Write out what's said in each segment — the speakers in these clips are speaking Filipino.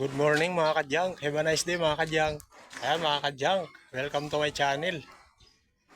Good morning mga kadyang. Have a nice day mga kadyang. Ayan mga kadyang, welcome to my channel.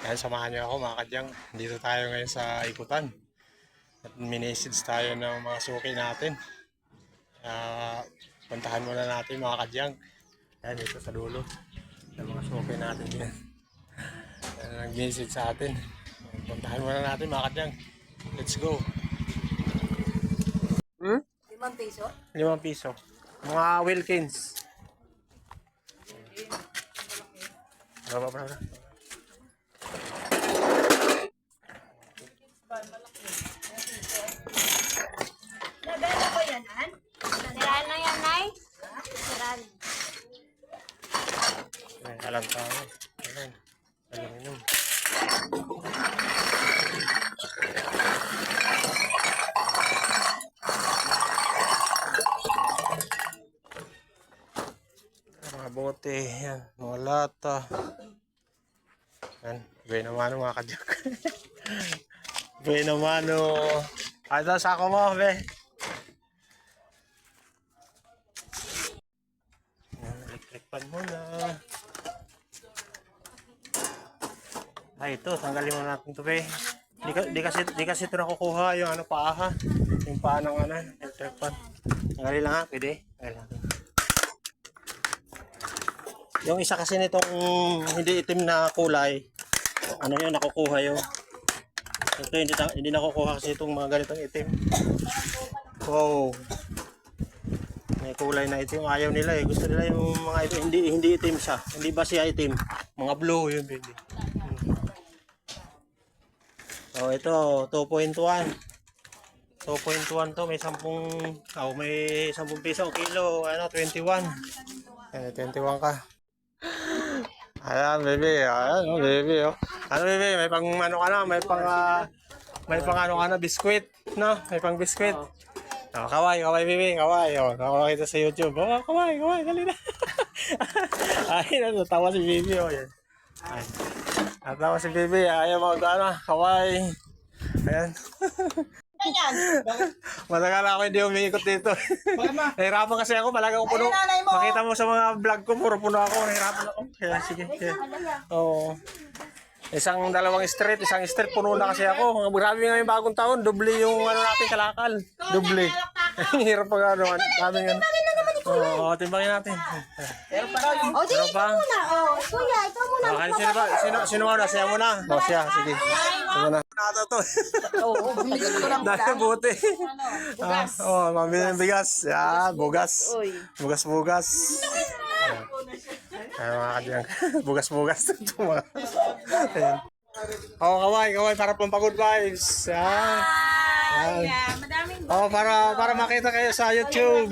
Ayan, samahan niyo ako mga kadyang. Dito tayo ngayon sa ikutan. At minisage tayo ng mga suki natin. Kaya puntahan muna natin mga kadyang. Ayan, dito sa dulo. Yung mga suki natin din. Ayan, nag-message sa atin. Puntahan muna natin mga kadyang. Let's go. Hmm? Limang piso? Limang piso. Mga Wilkins. Baba, baba, baba. Nabela ko yan, An? Siraan na yan, Nay. Siraan. Alam tayo. Ayan. Aluminum. Mga bote, yan, mga lata. Yan, buena mano mga kadyak. buena mano. Ay, ito, sako mo, be. Yan, electric pan muna. Ay, ito, tanggalin mo natin ito, be. Di, di kasi di kasi ito nakukuha yung ano paa ha. Yung paa ng ano, electric pan. Tanggalin lang ha, pwede. Tanggalin natin. Yung isa kasi nitong hindi itim na kulay, ano yun, nakukuha yun. Ito hindi, hindi nakukuha kasi itong mga ganitong itim. Wow. May kulay na itim. Ayaw nila eh. Gusto nila yung mga itim. Hindi, hindi itim siya. Hindi ba siya itim? Mga blue yun, baby. Oh, ito, 2.1. 2.1 to, may 10, oh, may 10 piso ang kilo, ano, 21. Ayan, 21 ka. Ayan, baby. Ayan, oh, baby, oh. Ano, baby, may pang, ano ka na, may pang, ah, may pang, ano ka na, biskwit, no? May pang biskwit. Oh, kaway, kaway, baby, kaway. Oh, kita sa YouTube. Oh, kaway, kaway, dali na. Ay, natawa si baby, oh, yan. Ay. Natawa si baby, ayaw mag, ano, kaway. Ayan. Ganyan. Matagal ako hindi umiikot dito. Nahirapan kasi ako, malaga ko puno. Ayun, nanay mo. Makita mo sa mga vlog ko, puro puno ako. Nahirapan ako. Kaya sige. Kaya. Oo. Isang dalawang street, isang street puno na kasi ako. Grabe nga yung bagong taon, doble yung ano natin kalakal. Doble. Ang hirap pag ano, dami nga. Oo, timbangin natin. Pero pa raw yung... O, di, Ano ikaw ba? muna. O, kuya, ikaw muna. Okay, sino ba? Sino, sino muna? Siya muna. O, siya. Sige. Sige na. Nata to. Oo, bumili ko lang Dahil buti. Ah, oh, mabili ng bigas. Yan, bugas. Uy. Bugas-bugas. Ay, mga kadyang. Bugas-bugas. Ito mga. Ayan. Oh, kaway, kaway, para pampagod vibes. Yan. Yan. Madaming Oh, para para makita kayo sa YouTube.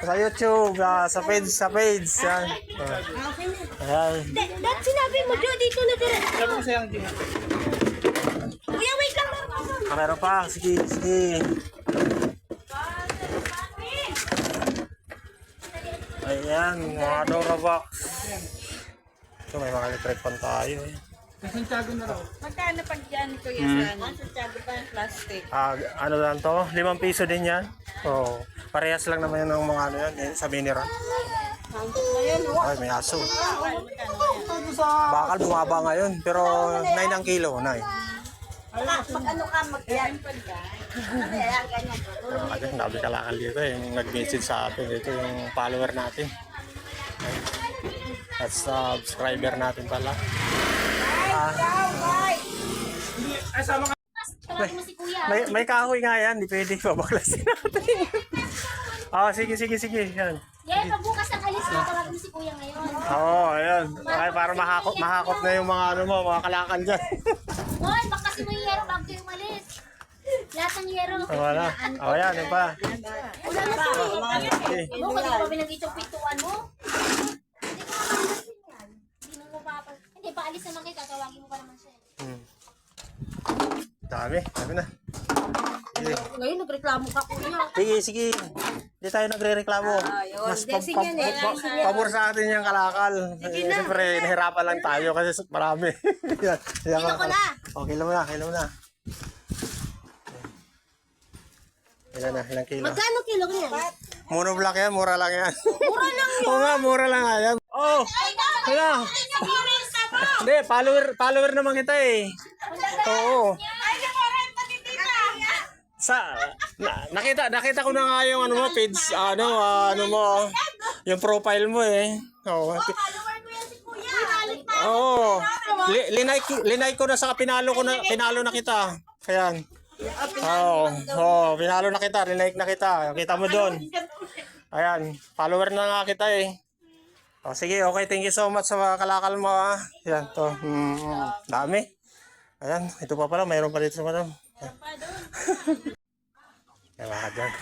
Sa YouTube, ah, sa page, sa page. Yan. Oh. Ayan. Dad, sinabi mo, Jo, dito na dire. Kuya, wait lang. Ah, meron pa. Sige, sige. Ayan, mga Dora box. Ito, may mga electric pan tayo eh. Magkano pag yan, Kuya Hmm. San? Ang sasabi pa yung plastic. Ah, ano lang to? Limang piso din yan. Oo. Parehas lang naman yan ng mga ano yan, eh, sa mineral. Oh. Ay, may aso. Bakal bumaba ngayon, pero 9 ang kilo, 9. Mag ano ka, mag-yan. Ano ganyan. Kasi dami kalakal dito, yung nag-message sa atin dito, yung follower natin. At subscriber natin pala. Ah, Tawagin mo si kuya. may, may kahoy nga yan, di pwede pabaklasin natin. Ah, sige, sige, sige. Yan. Yeah, pag bukas ang alis mo, tawagin mo si kuya ngayon. Oo, oh, ayan. Ay, para mahakot, mahakot na yung mga ano mo, mga kalakal dyan. Hoy, baka kasi mo yero bago kayo umalis. Lahat ng yero. Oh, wala. Oh, yan, yun pa. Wala na eh. Okay. Mo, kasi pa binagit yung pintuan mo. Hindi ko mapapalasin yan. Hindi mo mapapal... Hindi, paalis naman kita, tawagin mo pa naman siya. Eh. Hmm. Dami, dami na. Sige, Ngayon, nagreklamo ka, Kuya. sige. sige. Hindi tayo nagre-reklamo. Ayun. Mas Hindi, sige, sige, pab- sige. pabor sa atin yung kalakal. Eh, Siyempre, nahirapan lang tayo kasi marami. yan. Ko na. Oh, kilo mo na, kilo mo na. Ilan na, ilang kilo? Magkano kilo ko yan? Monoblock yan, mura lang yan. Mura lang yun. Oo nga, mura lang nga yan. Oh, wala. Hindi, follower, follower naman kita eh. Oo. Sa, na, nakita, nakita ko na nga yung ano mo, page, ano, ah, ano mo, yung profile mo eh. Oo. Follower ko yan si Kuya. Oo. Li, linay, linay ko na sa pinalo ko na, pinalo na kita. Ayan. Oo. Oo, pinalo na kita, linay na kita. Kita mo doon. Ayan, follower na nga kita eh. O, sige, okay. Thank you so much sa mga kalakal mo ah. Yan, to. Mm, dami. Ayan, ito pa pala. Mayroon pa dito sa madam. Kaya mga dyan.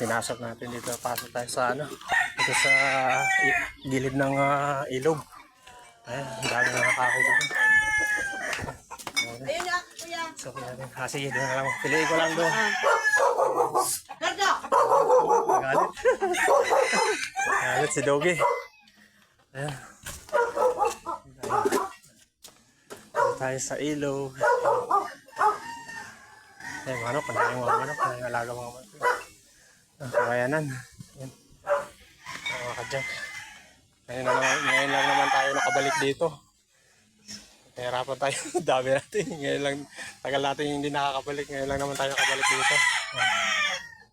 Pinasok natin dito. Pasok tayo sa ano. Ito sa gilid ng ah, ilog. Ayan, ang dami na nakako dito. Ayun nga, Kuya. So, natin. Ah, sige, doon na lang. Piliin ko lang doon. Gardo. Galit. Galit si Doggy. Ayan. Dito tayo sa ilog. Ay, manok. Ang daming mga manok. Ang alaga mga manok. Ang kawayanan. Ayan. Ang mga kadyan. Ngayon, na naman, ngayon lang naman tayo nakabalik dito. Nahirapan tayo. Dami natin. Ngayon lang, tagal natin hindi nakakabalik. Ngayon lang naman tayo nakabalik dito. Ayan.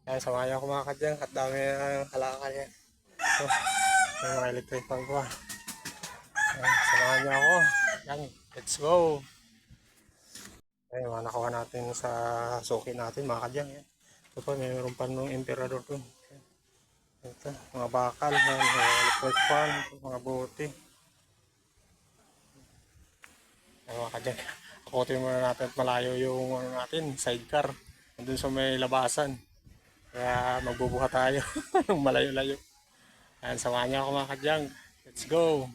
Kaya samahan ako mga kadyang at dami na kalakal yan. So, may mga electric fan ko. Ayan, samahan niyo ako. Yan, let's go. Ayun, mga nakuha natin sa suki natin mga kadyang. Yan. Ito pa, may meron pa nung emperador. Yan. Ito, mga bakal, yan, mga electric fan, mga buti. Ayan, mga kadyang. Akutin muna natin at malayo yung ano natin, sidecar. Nandun sa may labasan. Kaya magbubuha tayo ng malayo-layo. Ayan, samahan niyo ako mga kadyang. Let's go!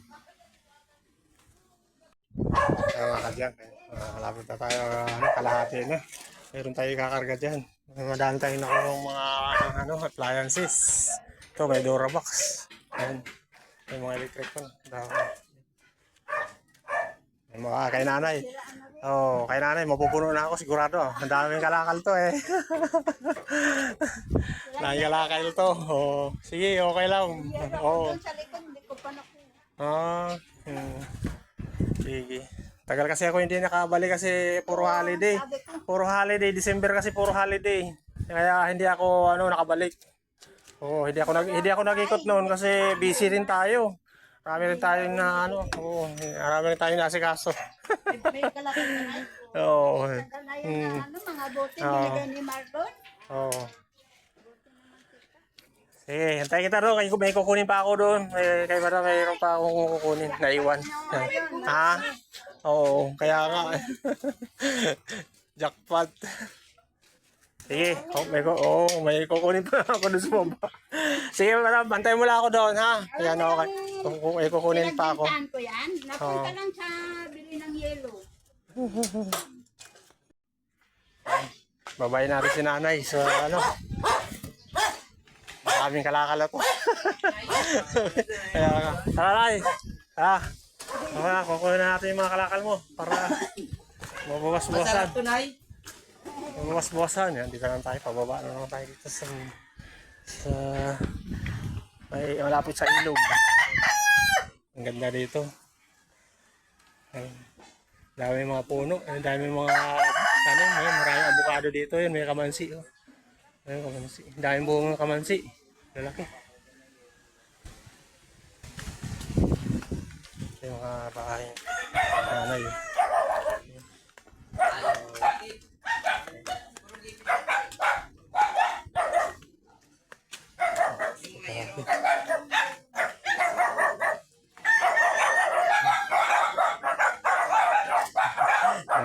Ayan mga kadyang. Uh, malapit na tayo. Ano, kalahati na. Meron tayo kakarga dyan. Madami tayong nakuha ng mga ano, appliances. Ito, may Durabox. Ayan. May mga electric pan. Dami. May mga kay nanay. Oo, oh, kay nanay, mapupuno na ako sigurado. Ang daming kalakal to eh. Daming kalakal to. Oh, sige, okay lang. Oo. Nakuha. Ah, hmm. Sige. Tagal kasi ako hindi nakabalik kasi puro holiday. Puro holiday. December kasi puro holiday. Kaya hindi ako ano nakabalik. Oo, hindi ako nag hindi ako nag-ikot noon kasi busy rin tayo. Marami rin tayong na ano, oo, marami rin kalakal na. Oo. Tagal na yun na ano, mga bote Oo. binigay ni Marlon. Oo. Sige, kita doon. May kukunin pa ako doon. May, kay para mayroon pa akong kukunin. Naiwan. ha? Oo, kaya nga. Jackpot. Sige, oh, may, ko- oh, may kukunin pa ako doon sa baba. Sige, madam, bantay mo lang ako doon, ha? Ayan, okay. Kung, kung may kukunin pa ako. Pinagbantaan ko yan. Napunta Oo. lang sa bili ng yelo. Babayin natin si nanay. So, ano? Maraming kalakala to. Kaya nga. Tara, nay. Ah. Tara, kukunin na natin yung mga kalakal mo para mabawas-bawasan. tunay. Mabawas-bawasan. Yan, dito lang tayo. Pababa na lang tayo dito sa sa may malapit sa ilog. Ang ganda dito. Ay, dami mga puno. Ang dami mga ano, may maraming avocado dito. Yun, may kamansi. Oh. May kamansi. Ang daming buong ng kamansi. Lalaki. Ito yung mga bahay. Nanay.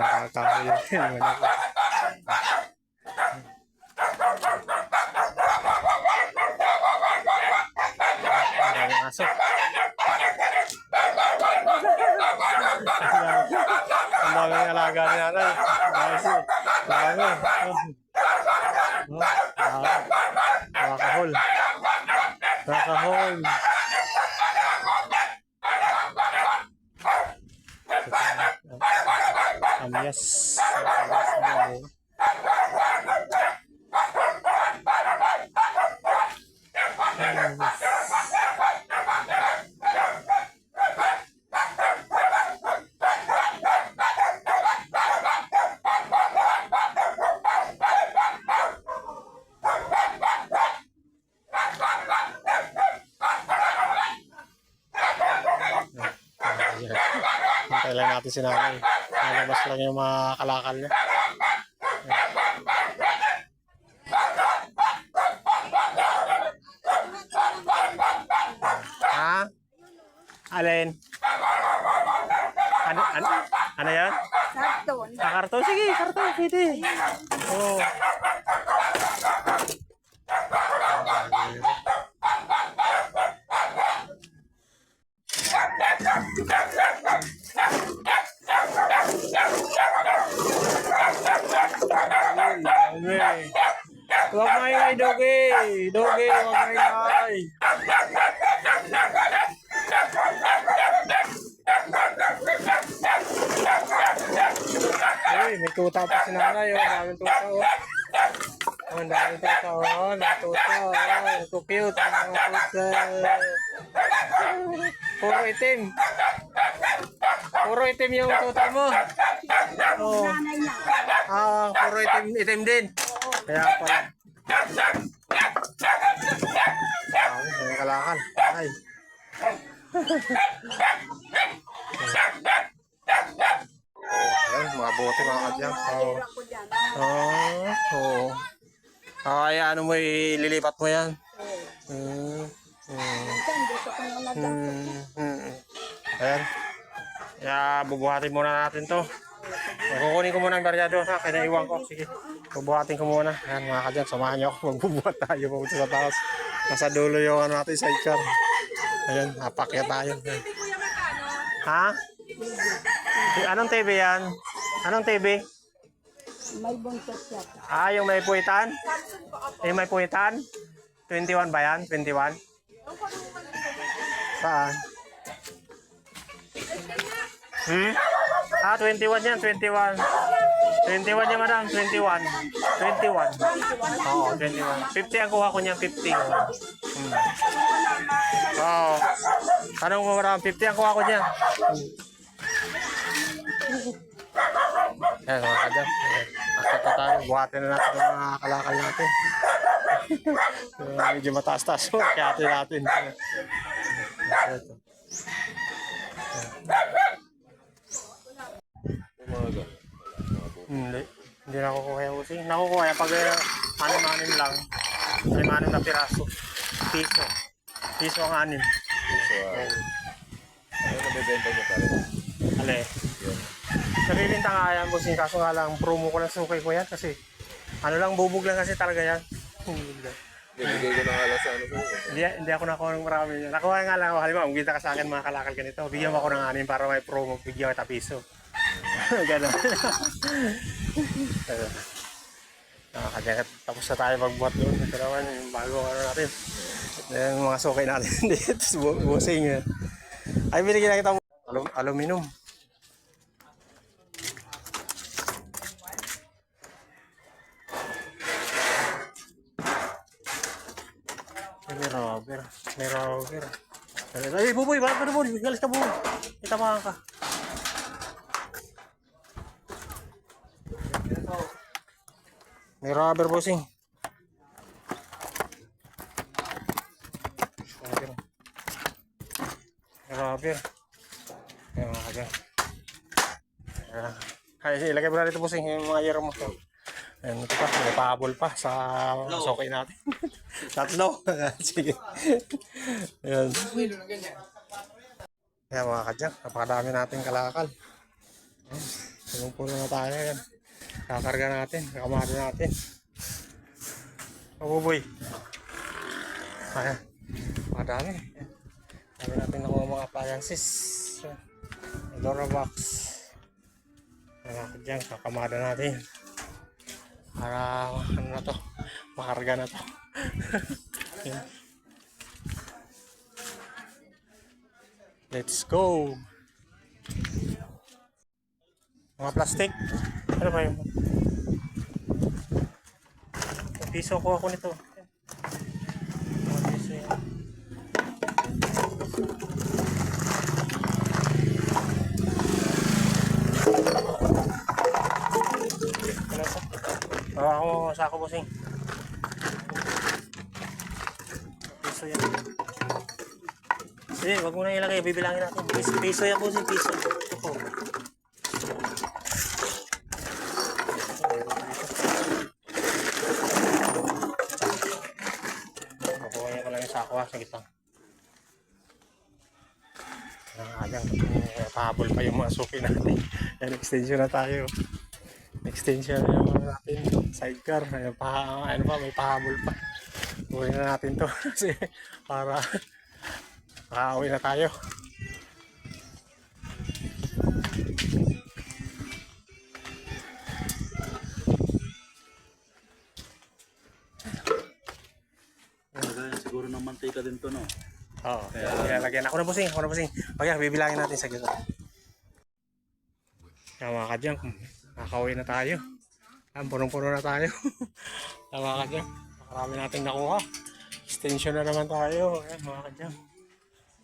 Nakakatawa yun. Daming aso. Ang daming alaga ni nanay. Ang dami siya. Ang dami. Oh. Oh, ah. Nakakahol. Nakakahol. Amyas. Amyas. Hintay lang natin si nanay. Nalabas lang yung mga kalakal niya. Ha? Alin? Ano, ano, ano yan? Karton. Ah, karton? Sige, karton. Pwede. Oo. Huwag maingay, Doge! Doge, huwag maingay! Uy, may tuta pa si nanay, oh. Daming tuta, oh. Oh, ang daming tuta, oh. May tuta, oh. So cute, ang tuta. Puro itim. Puro itim yung tuta mo. Oh. Ah, puro itim, itim din. Kaya pala. Ah, kalakal. Ay. Ay, mga bote mga kadyang. Oo. Oo. Oo. Ay, ano mo, ililipat mo yan. Hmm. Hmm. Hmm. Ayan. Kaya bubuhatin muna natin to. Kukunin ko muna ang baryado ha, kaya naiwan ko. Sige, bubuhatin ko muna. Ayan mga kadyan, samahan niyo ako. Magbubuhat tayo papunta sa taas. Nasa dulo yung ano natin, sidecar. Ayan, napakya tayo. Ha? Anong TV yan? Anong TV? May buntot yata. Ah, yung may puwitan? Yung may puwitan? 21 ba yan? 21? Saan? Hmm? Ah, 21 yan, 21. 21 yan, madam, 21. 21. Oo, 21. 50 ang kuha ko niyan, 50. Hmm. Oo. Tanong mo, madam, 50 ang kuha ko niyan. Hmm. Ayan, mga kadyan. Akit na tayo. Buhatin na natin ang mga kalakal natin. Medyo mataas-taas. Kaya natin. Ito. Hindi. Hindi na kukuha yung usi. Nakukuha yan pag uh, anim-anim lang. Anim-anim na piraso. Piso. Piso ang anim. So, uh, ano nabibenta niyo pare? Ale. Nabibinta nga yan, bossing. Kaso nga lang, promo ko lang sukay ko yan kasi ano lang, bubog lang kasi talaga yan. Lang. Bibigay ko na nga lang sa ano ko. Hindi, hindi ako nakuha ng marami. Nakuha nga lang ako. Halimbawa, umbita ka sa akin mga kalakal ganito. Bigyan mo ako ng anim para may promo. Bigyan kita piso. Ganon. Nakakagaya. Tapos na tayo magbuhat doon. Naman yung bago ano natin. Yung mga sukay natin dito. bu- Busing. eh. Ay, binigyan na kita Alum- aluminum. Ay, may rubber. May rubber. Ay, buboy, bakit ba buboy? Galis ka buboy. Itamaan ka. May rubber bossing. Rubber. May rubber. Ay, mga kagan. Ayan. Ay, ilagay mo na dito bossing yung mga yero mo. Ayan, ito pa, may pahabol pa sa sokay natin. Tatlo. Sige. Ayan. Ayan mga kadyang, napakadami natin kalakal. Ayan, Punong-puno na tayo yan. Kakarga natin, kakamado natin. Mabuboy. Ayan, makadami. Ayan. Dami natin nakuha mga appliances. Dora box. Ayan kadyang, kakamado natin. Para ano na to, makarga na to. Let's go! Mga plastic. Ano ba yung... Yung piso ko ako nito. Piso. Ano sa? Bawa ko sa ako bossing. Piso yan. Sige, wag mo na ilagay. Bibilangin natin. Piso, piso yan bossing. Piso. Ito po. Nakuha niya ko Sige lang. Nakakayang. Pahabol pa yung mga suki natin. Yan, extension na tayo. Extension na yung natin. Sidecar. Ayun, pa, ano pa, may pahabol pa. Uwi na natin to. Kasi para makauwi na tayo. Mantika din to, no? Oo. Kaya lagyan ako na busing. Ako na busing. Pagka bibilangin natin sa gito. Kaya mga kadyang, nakakauwi na tayo. Ayan, punong-puno na tayo. Kaya mga kadyang, marami natin nakuha. Extension na naman tayo. Ayan, mga kadyang.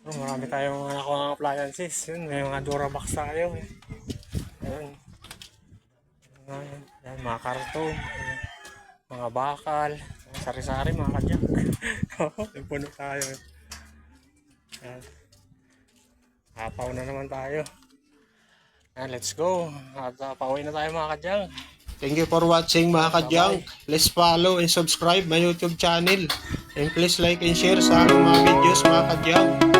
Oh, marami tayong mga nakuha ng appliances. Yun, may mga Durabox tayo. Ayan. Ayan, ayan, mga karton. Mga bakal. Sari-sari mga kadyang. May puno tayo. Ayan. Hapaw na naman tayo. Ayan, let's go. At uh, pauwi na tayo mga kadyang. Thank you for watching mga kadyang. Please follow and subscribe my YouTube channel. And please like and share sa aking mga videos mga kadyang.